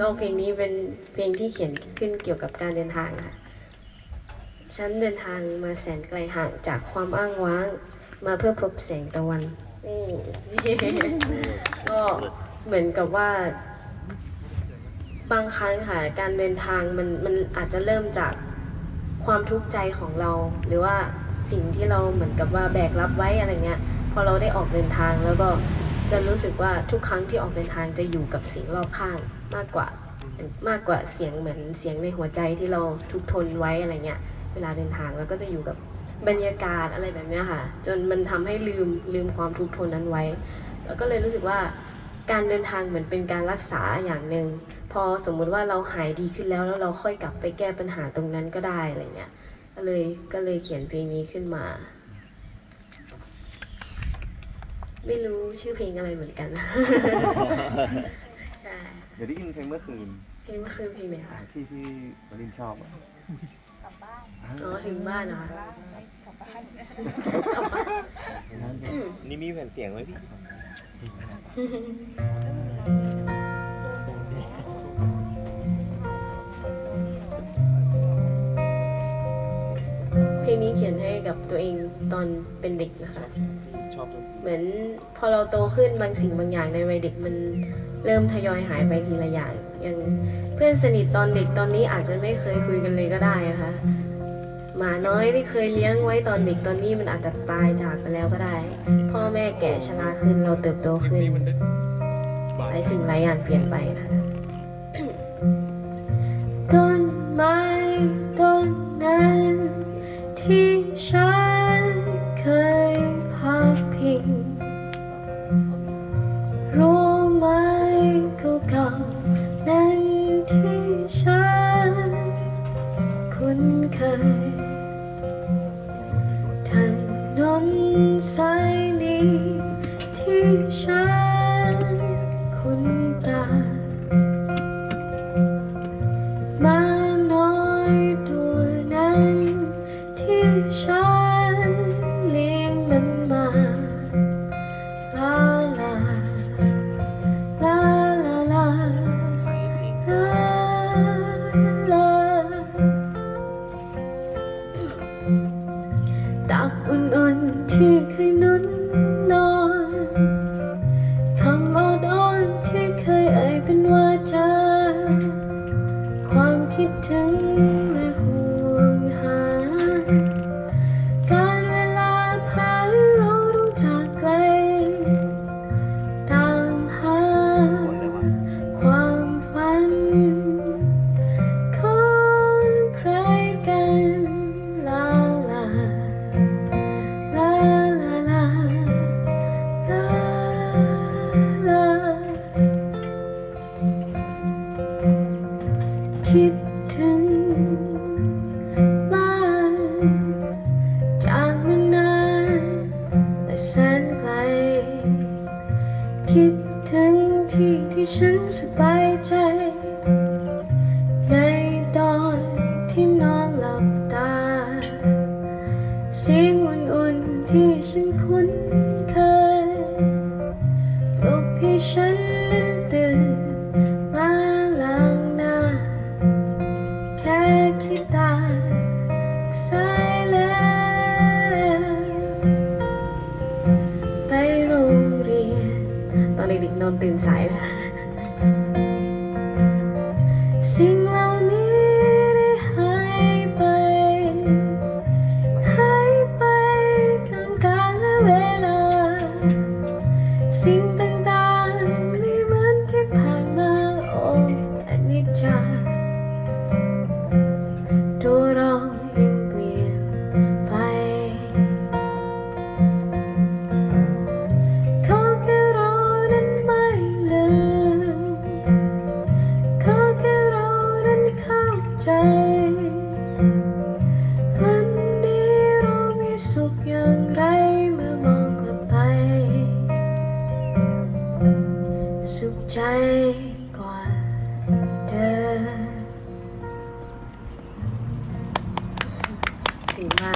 ก็เพลงนี้เป็นเพลงที่เขียนขึ้นเกี่ยวกับการเดินทางค่ะ ฉันเดินทางมาแสนไกลห่างจากความอ้างว้าง มาเพื่อพบแสงตะวันนี่ก็เหมือนกับว่า บางครั้งค่ะการเดินทางมันมันอาจจะเริ่มจากความทุกข์ใจของเรา หรือว่าสิ่งที่เราเหมือนกับว่าแบกรับไว้อะไรเงี้ย พอเราได้ออกเดินทางแล้วก็ จะรู้สึกว่าทุกครั้งที่ออกเดินทางจะอยู่กับสิ่งรอบข้างมากกว่ามากกว่าเสียงเหมือนเสียงในหัวใจที่เราทุกทนไว้อะไรเงี้ยเวลาเดินทางแล้วก็จะอยู่กับบรรยากาศอะไรแบบเนี้ยค่ะ จนมันทำให้ลืมลืมความทุกทนนั้นไว้ แล้วก็เลยรู้สึกว่าการเดินทางเหมือนเป็นการรักษาอย่างหนึ่งพอสมมุติว่าเราหายดีขึ้นแล้วแล้วเราค่อยกลับไปแก้ปัญหาตรงนั้นก็ได้อะไรเงี้ยก็เลยก็เลยเขียนเพลงนี้ขึ้นมา ไม่รู้ชื่อเพลงอะไรเหมือนกันใช่เดี๋ยวได้ยินเพลงเมื่อคืนเพลงเมื่อคืนเพลงไหนคะที่ที่วลินชอบอะอ๋อถึงบ้านเหรอคะนี่มีแผ่นเสียงไหมพี่เพลงนี้เขียนให้กับตัวเองตอนเป็นเด็กนะคะช อบดนตรีเหมือนพอเราโตขึ้นบางสิ่งบางอย่างในวัยเด็กมันเริ่มทยอยหายไปทีละอย่างอย่างเพื่อนสนิทตอนเด็กตอนนี้อาจจะไม่เคยคุยกันเลยก็ได้นะคะหมาน้อยที่เคยเลี้ยงไว้ตอนเด็กตอนนี้มันอาจจะตายจากไปแล้วก็ได้ พ่อแม่แก่ชราขึ้นเราเติบโตขึ้นหลายสิ่งหลายอย่างเปลี่ยนไปนะคะต้นไม้ต้นนั้นที่ฉัน ที่ฉันคุ้นตา มาน้อยตัวนั้น ที่ฉันเลี้ยงมันมาลาลาลาลาลาลาลาตักอุ่นๆที่เคยนุ่นน ความคิดถึงและห่วง คิดถึงบ้านจากมานานแต่แสนไกล คิดถึงที่ที่ฉันสบายใจ ในตอนที่นอนหลับตา เสียงอุ่นๆที่ฉันคุ้นเคยปลุกให้ฉัน นนอนตื่นสายนะสิ่งเหล่านี้ได้หายไป หายไปตามกาลเวลา สิ่ง 五万